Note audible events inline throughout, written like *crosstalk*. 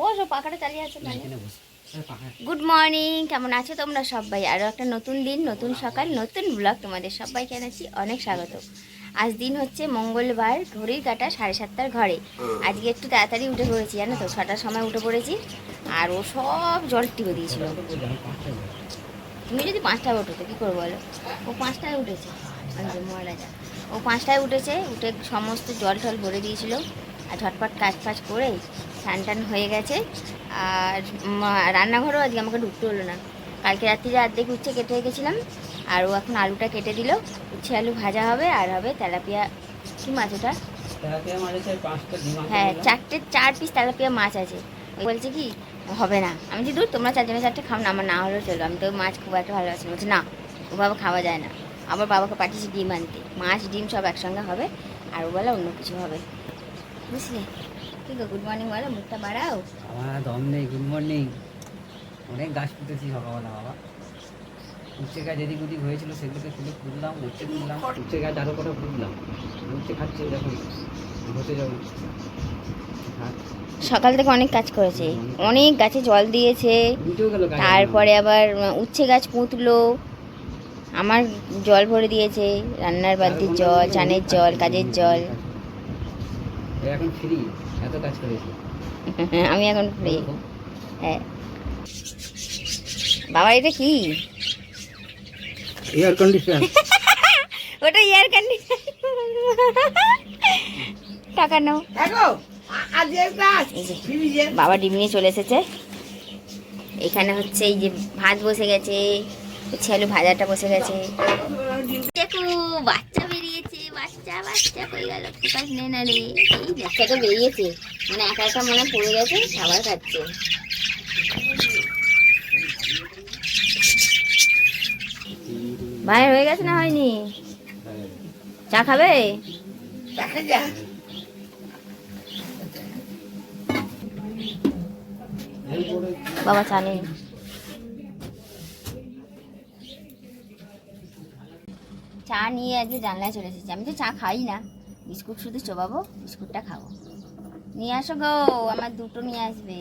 বসো পাখাটা চালিয়ে আছে গুড মর্নিং কেমন আছো তোমরা সবাই? আরও একটা নতুন দিন নতুন সকাল নতুন ব্লগ তোমাদের সবাইকে জানাচ্ছি অনেক স্বাগত। আজ দিন হচ্ছে মঙ্গলবার ঘড়ির কাটা সাড়ে সাতটার ঘরে। আজকে একটু তাড়াতাড়ি উঠে পড়েছি জানো তো? ছটার সময় উঠে পড়েছি আর ও সব জল টিপে দিয়েছিল। তুমি যদি পাঁচটায় ওঠো তো কী করব বলো? ও পাঁচটায় উঠেছে। মহারাজা। ও পাঁচটায় উঠেছে উঠে সমস্ত জল টল ভরে দিয়েছিল আর ঝটপট কাজ ফাজ করে স্নান টান হয়ে গেছে। আর রান্নাঘরও আজকে আমাকে ঢুকতে হলো না। কালকে রাত্রিরে অর্ধেক উচ্ছে কেটে রেখেছিলাম আর ও এখন আলুটা কেটে দিল। উচ্ছে আলু ভাজা হবে আর হবে তেলাপিয়া কী মাছ ওটা? হ্যাঁ চারটে চার পিস তেলাপিয়া মাছ আছে। বলছে কি হবে না। আমি যে দূর তোমরা চারজনে চারটে খাও না আমার না হলেও চলো। আমি তো মাছ খুব একটা ভালোবাসি বলছে না ওভাবে খাওয়া যায় না। আবার বাবাকে পাঠিয়েছি ডিম আনতে। মাছ ডিম সব একসঙ্গে হবে আর ও বলে অন্য কিছু হবে। বুঝলে? ঠিক আছে গুড মর্নিং বলো মুখটা বাড়াও। আমার দম নেই গুড মর্নিং অনেক গাছ পুঁতেছি সকালবেলা বাবা। উচ্ছে গাছ এদিক ওদিক হয়েছিল সেগুলোকে তুলে পুঁতলাম উচ্ছে তুললাম উচ্ছে গাছ আরও কটা পুঁতলাম। উচ্ছে খাচ্ছে যখন হতে যখন। সকাল থেকে অনেক কাজ করেছে। অনেক গাছে জল দিয়েছে তারপরে আবার উচ্ছে গাছ পুঁতলো আমার জল ভরে দিয়েছে রান্নার বালতির জল চানের জল কাজের জল। এখন ফ্রি এত কাজ করেছে। *laughs* আমি এখন ফ্রি হ্যাঁ। বাবা এটা কি? এয়ার কন্ডিশন *laughs* ওটা এয়ার কন্ডিশন *laughs* টাকা নাও। বাবা ডিম নিয়ে চলে এসেছে। এখানে হচ্ছে এই যে ভাত বসে গেছে হচ্ছে আলু ভাজাটা বসে গেছে। দেখো বাচ্চা বাচ্চা বাচ্চা কই গেল ফোকাস নে না রে এই বাচ্চাটা বেরিয়েছে। মানে একা একা মনে পড়ে গেছে খাবার খাচ্ছে। ভাই হয়ে গেছে না হয়নি? চা খাবে? বাবা চা নেই। চা নিয়ে আজকে জানলায় চলে এসেছি। আমি তো চা খাই না। বিস্কুট শুধু চোবাবো বিস্কুটটা খাব। নিয়ে আসো গো আমার দুটো নিয়ে আসবে।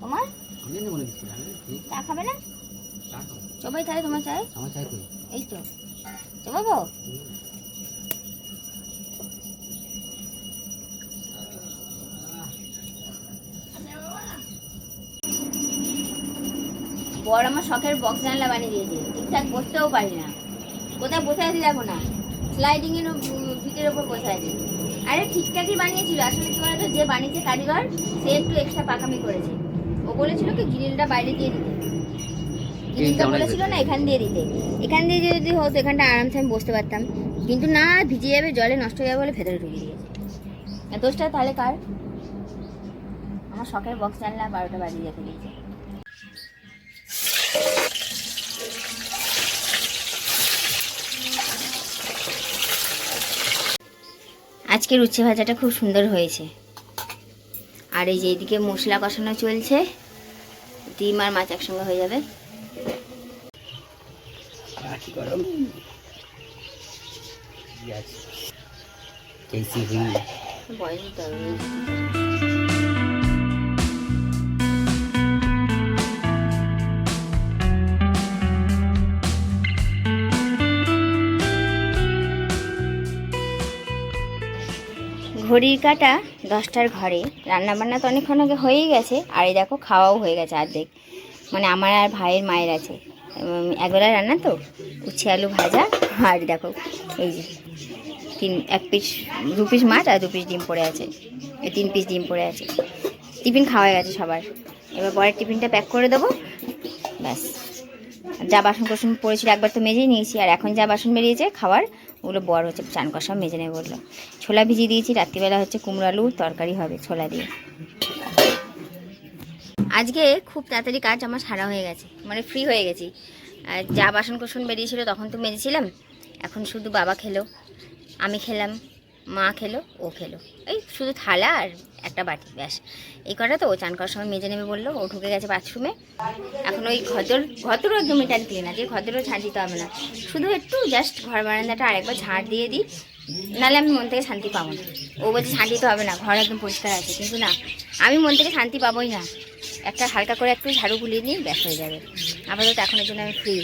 তোমার চা খাবে না? চোবাই তাহলে তোমার চাই আমার চাই এই তো চোবাবো? বড় আমার শখের বক্স জানলা বানিয়ে দিয়েছে। ঠিকঠাক বসতেও পারি না। কোথায় বসে আছি দেখো না। স্লাইডিং এর উপ- ভিতের ওপর বসে আছি। আরে ঠিকঠাকই বানিয়েছিল। আসলে কি বলতো যে বানিয়েছে কারিগর সে একটু এক্সট্রা পাকামি করেছে। ও বলেছিল কি গ্রিলটা বাইরে দিয়ে দিতে। গ্রিলটা বলেছিল না এখান দিয়ে দিতে। এখান দিয়ে যদি হতো এখানটা আরামসে আমি বসতে পারতাম। কিন্তু না ভিজে যাবে জলে নষ্ট হয়ে যাবে বলে ভেতরে ঢুকিয়ে দিয়েছে দোষটা তাহলে কার? আমার শখের বক্স জানলা বারোটা বাজিয়ে রেখে দিয়েছে। আজকের উচ্ছে ভাজাটা খুব সুন্দর হয়েছে আর এই যে এদিকে মশলা কষানো চলছে ডিম আর মাছ একসঙ্গে হয়ে যাবে রাখি গরম Yes. कैसी हुई ঘড়ির কাটা দশটার ঘরে। রান্না বান্না তো অনেকক্ষণ আগে হয়েই গেছে। আর এই দেখো, খাওয়াও হয়ে গেছে অর্ধেক। মানে আমার আর ভাইয়ের মায়ের আছে। একবেলা রান্না তো? উচ্ছে, আলু ভাজা। আর দেখো, এই যে তিন, এক পিস দু পিস মাছ আর দু পিস ডিম পড়ে আছে। এই তিন পিস ডিম পড়ে আছে। টিফিন খাওয়া গেছে সবার। এবার পরের টিফিনটা প্যাক করে দেবো। ব্যাস। যা বাসন কোসন পড়েছিল একবার তো মেজেই নিয়েছি, আর এখন যা বাসন বেরিয়েছে খাবার ওগুলো বড় হচ্ছে চান কষা মেজে নেবে বলল। ছোলা ভিজিয়ে দিয়েছি, রাত্রিবেলা হচ্ছে কুমড়ো আলু, তরকারি হবে ছোলা দিয়ে। আজকে খুব তাড়াতাড়ি কাজ, আমার সারা হয়ে গেছে মানে ফ্রি হয়ে গেছি। আর যা বাসন কোসন বেরিয়েছিল তখন তো মেজেছিলাম, এখন শুধু বাবা খেলো, আমি খেলাম। মা খেলো, ও খেলো। এই শুধু থালা আর একটা বাটি, ব্যাস। এই কটা তো ও চান করার সময় মেজে নেবে বলল, ও ঢুকে গেছে বাথরুমে এখন ওই ঘদর ঘদরও একদম মেটান ক্লিন আছে ঘদরও ঝাঁট দিতে হবে না। শুধু একটু জাস্ট ঘর বারান্দাটা আরেকবার ঝাঁট দিয়ে দিই, নাহলে আমি মন থেকে শান্তি পাবো না। ও বলছে শান্তি তো হবে না, ঘর একদম পরিষ্কার আছে, কিন্তু না, আমি মন থেকে শান্তি পাবোই না। একটা হালকা করে একটু ঝাড়ু গুলিয়ে নিয়ে ব্যাস হয়ে যাবে। আপাতত এখনের জন্য আমি ফ্রি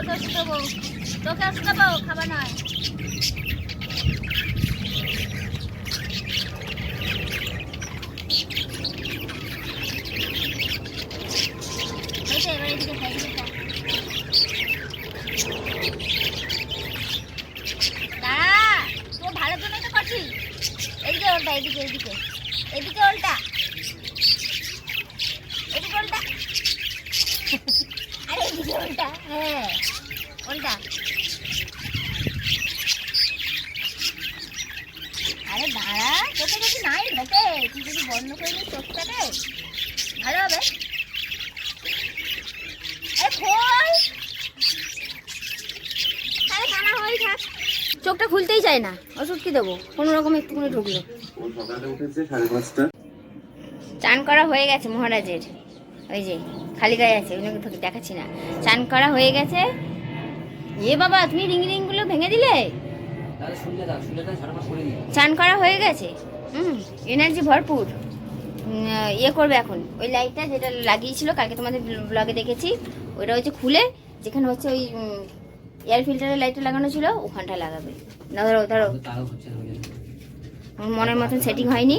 তোকে ওষুধ দেবো তোকে ওষুধ দেবো খাবার নয়। এদিকে ওল্টা, এদিকে, এদিকে। এদিকে ওল্টা। এদিকে ওল্টা। আরে এদিকে হ্যাঁ, ওল্টা। আরে দাঁড়া তোকে যদি নাই ঢোকে তুই যদি বন্ধ করে দিস চোখটাকে ভালো হবে। চোখটা খুলতেই চায় না ওষুধ কি দেবো? কোনো রকম একটুখানি ঢুকলো। চান করা হয়ে গেছে মহারাজের। ওই যে খালি গায়ে আছে ওই তোকে দেখাচ্ছি না। চান করা হয়ে গেছে? এ বাবা তুমি রিং রিংগুলো ভেঙে দিলে? চান করা হয়ে গেছে? হুম এনার্জি ভরপুর। ইয়ে করবে এখন। ওই লাইটটা যেটা লাগিয়েছিল কালকে তোমাদের ব্লগে দেখেছি ওইটা হচ্ছে খুলে যেখানে হচ্ছে ওই এয়ার ফিল্টারের লাইটটা লাগানো ছিল ওখানটা লাগাবে। না ধরো ধরো। মনের মতন সেটিং হয়নি।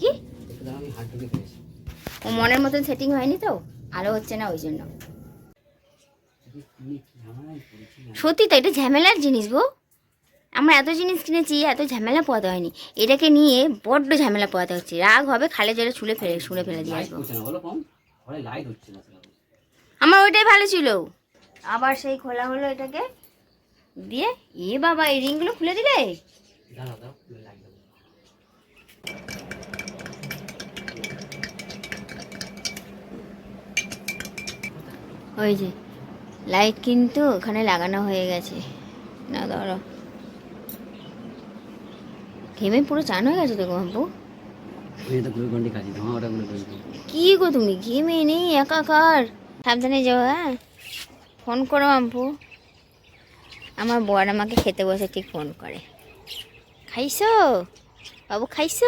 কি ও মনের মতন সেটিং হয়নি তো? আলো হচ্ছে না ওই জন্য। সত্যি তো, এটা ঝামেলার জিনিস গো। আমরা এত জিনিস কিনেছি, এত ঝামেলা পোয়াতে হয়নি। এটাকে নিয়ে বড্ড ঝামেলা পোয়াতে হচ্ছে। রাগ হবে, খালে জলে ছুলে ফেলে, ছুঁড়ে ফেলে দিয়ে আসব। আমার ওইটাই ভালো ছিল। আবার সেই খোলা হলো এটাকে। দিয়ে, এ বাবা, এই রিংগুলো খুলে দিলে লাইট দেবো ওই যে লাইট কিন্তু ওখানে লাগানো হয়ে গেছে। না ধরো। ঘেমে পুরো চান হয়ে গেছে তো গন্ডি কি গো তুমি ঘেমে নেই একাকার। সাবধানে যাও হ্যাঁ? ফোন করো আম্পু। আমার বর আমাকে খেতে বসে ঠিক ফোন করে। খাইছো? বাবু খাইছো?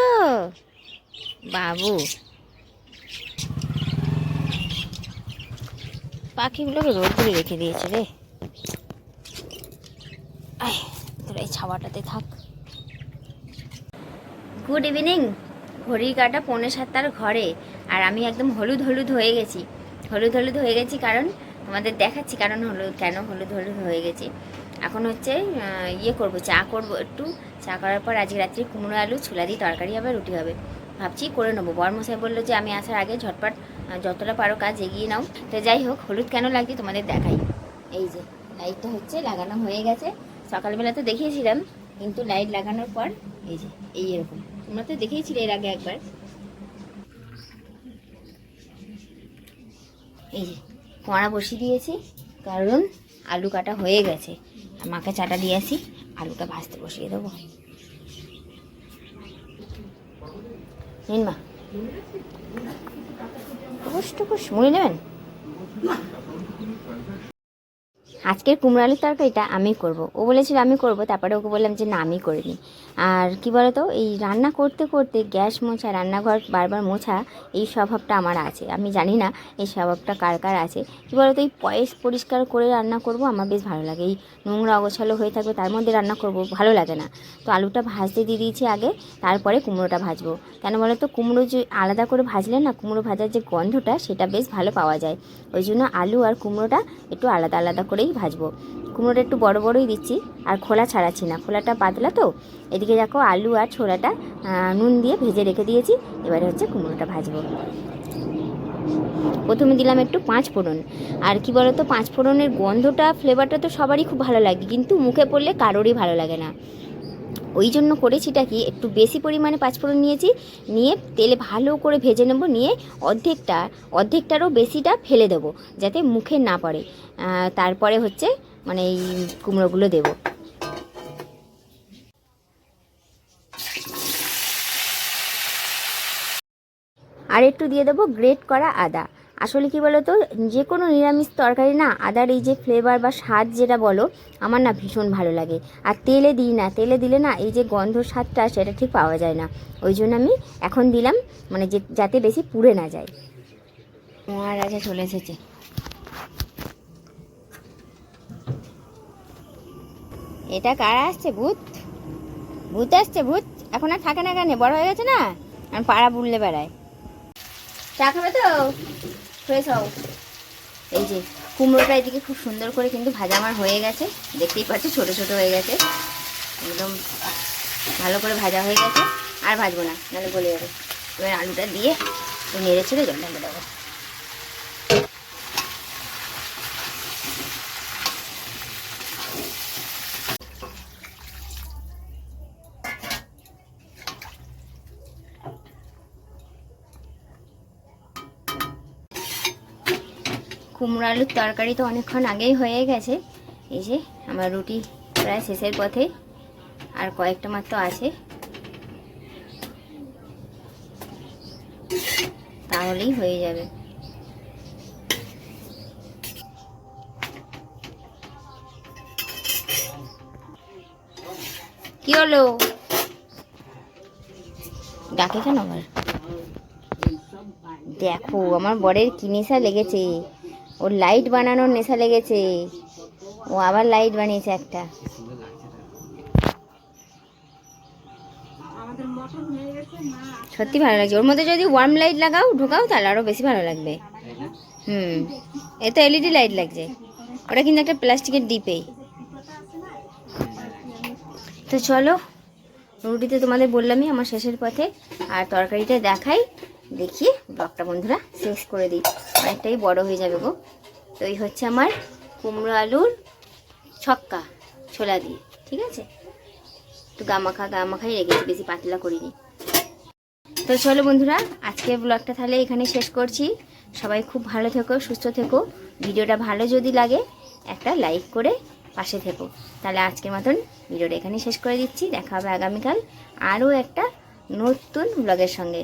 বাবু পাখিগুলোকে রোদ করে রেখে দিয়েছে রে। তোরা এই ছাওয়াটাতে থাক। Good evening. ঘড়ির কাটা পৌনে সাতটার ঘরে, আর আমি একদম হলুদ হলুদ হয়ে গেছি। হলুদ হলুদ হয়ে গেছি কারণ আমাদের দেখাচ্ছি কারণ হলুদ, কেন হলুদ হলুদ হয়ে গেছি। এখন হচ্ছে ইয়ে করব, চা করব একটু। চা করার পর আজকে রাত্রি কুমড়ো আলু, ছোলা দিয়ে তরকারি হবে, রুটি হবে। ভাবছি, করে নেব। বরমশাই বলল যে, আমি আসার আগে ঝটপট যতটা পারো কাজ এগিয়ে নাও। তো যাই হোক, হলুদ কেন লাগছে তোমাদের দেখাই। এই যে, লাইটটা হচ্ছে, লাগানো হয়ে গেছে। সকালবেলা তো দেখিয়েছিলাম, কিন্তু লাইট লাগানোর পর, এই যে, এই এরকম। তোমরা তো দেখেইছিলে এর আগে একবার। এই যে, কোঁড়া বসিয়ে দিয়েছি, কারণ আলু কাটা হয়ে গেছে। মাকে চাটা দিয়ে আসি, আলুটা ভাজতে বসিয়ে দেবো। নিন মা। টুকুস টুকুস মুড়ি নেবেন? আজকের কুমড়ো আলুর তরকারিটা আমি করব। ও বলেছিল আমি করব, তারপরে ওকে বললাম যে না, আমি করে নিই আর কি বলতো, এই রান্না করতে করতে গ্যাস মোছা, রান্নাঘর বারবার মোছা, এই স্বভাবটা আমার আছে। আমি জানি না এই স্বভাবটা কার কার আছে। কি বলতো, এই পয়েস পরিষ্কার করে রান্না করব, আমার বেশ ভালো লাগে। এই নোংরা অগোছালো হয়ে থাকবে, তার মধ্যে রান্না করব, ভালো লাগে না। তো আলুটা ভাজতে দিয়ে দিয়েছি আগে, তারপরে কুমড়োটা ভাজবো। কেন বলো তো কুমড়ো যে আলাদা করে ভাজলে না, কুমড়ো ভাজার যে গন্ধটা, সেটা বেশ ভালো পাওয়া যায়। ওই জন্য আলু আর কুমড়োটা একটু আলাদা আলাদা করেই ভাজবো। কুমড়োটা একটু বড় বড়ই দিচ্ছি, আর খোলা ছাড়াচ্ছি না। খোলাটা পাতলা তো, এদিকে দেখো আলু আর ছোলাটা নুন দিয়ে ভেজে রেখে দিয়েছি, এবারে হচ্ছে কুমড়োটা ভাজবো। প্রথমে দিলাম একটু পাঁচ ফোড়ন। আর কি বলতো, পাঁচ ফোড়নের গন্ধটা ফ্লেভারটা তো সবারই খুব ভালো লাগে, কিন্তু মুখে পড়লে কারোরই ভালো লাগে না। ওই জন্য করেছিটা কি, একটু বেশি পরিমাণে পাঁচফোড়ন নিয়েছি, নিয়ে তেলে ভালো করে ভেজে নেব, নিয়ে অর্ধেকটা, অর্ধেকটারও বেশিটা ফেলে দেবো, যাতে মুখে না পড়ে। তারপরে হচ্ছে মানে এই কুমড়োগুলো দেবো। আর একটু দিয়ে দেবো গ্রেট করা আদা। আসলে কি বলো তো যে কোনো নিরামিষ তরকারি না, আদার এই যে ফ্লেভার বা স্বাদ যেটা বলো, আমার না ভীষণ ভালো লাগে। আর তেলে দিই না, তেলে দিলে না এই যে গন্ধ স্বাদটা সেটা ঠিক পাওয়া যায় না। ওই জন্য আমি এখন দিলাম মানে যে, যাতে বেশি পুড়ে না যায়। মহারাজা চলে এসেছে। এটা কারা আসছে, ভূত? ভূত আসছে, ভূত? এখন আর থাকে না কেন বড় হয়ে গেছে না? পাড়া বুললে বেড়ায়। চা খাবে তো? এই যে কুমড়োটা এদিকে খুব সুন্দর করে কিন্তু ভাজা আমার হয়ে গেছে। দেখতেই পাচ্ছি, ছোট ছোট হয়ে গেছে। একদম ভালো করে ভাজা হয়ে গেছে। আর ভাজবো না, নাহলে গলে যাবে। এবার আলুটা দিয়ে নেড়ে ছেড়ে জলটা দেবো। কুমড়ো আলুর তরকারি তো অনেকক্ষণ আগেই হয়ে গেছে। এই যে, আমার রুটি প্রায় শেষের পথে, আর কয়েকটা মাত্র আছে। তাহলেই হয়ে যাবে। কি হলো? ডাকে কেন আবার? দেখো, আমার বরের কি নেশা লেগেছে। ওর লাইট বানানোর নেশা লেগেছে। ও আবার লাইট বানিয়েছে একটা। তো। সত্যি ভালো লাগছে। ওর মধ্যে যদি ওয়ার্ম লাইট লাগাও ঢোকাও তাহলে আরও বেশি ভালো লাগবে। হুম। এ তো এলইডি লাইট লাগছে। ওটা কিন্তু একটা প্লাস্টিকের ডিপেই তো চলো রুটিতে তোমাদের বললামই আমার শেষের পথে। আর তরকারিটা দেখাই। দেখিয়ে ব্লগটা বন্ধুরা শেষ করে দিই। অনেকটাই বড় হয়ে যাবে গো। তো এই হচ্ছে আমার কুমড়ো আলুর ছক্কা, ছোলা দিয়ে, ঠিক আছে? একটু গামাখা, গামাখাই রেখেছি, বেশি পাতলা করিনি। তো চলো বন্ধুরা, আজকের ব্লগটা তাহলে এখানে শেষ করছি। সবাই খুব ভালো থেকো, সুস্থ থেকো। ভিডিওটা ভালো যদি লাগে, একটা লাইক করে পাশে থেকো। তাহলে আজকের মতন ভিডিওটা এখানে শেষ করে দিচ্ছি। দেখা হবে আগামীকাল আরও একটা নতুন ব্লগের সঙ্গে।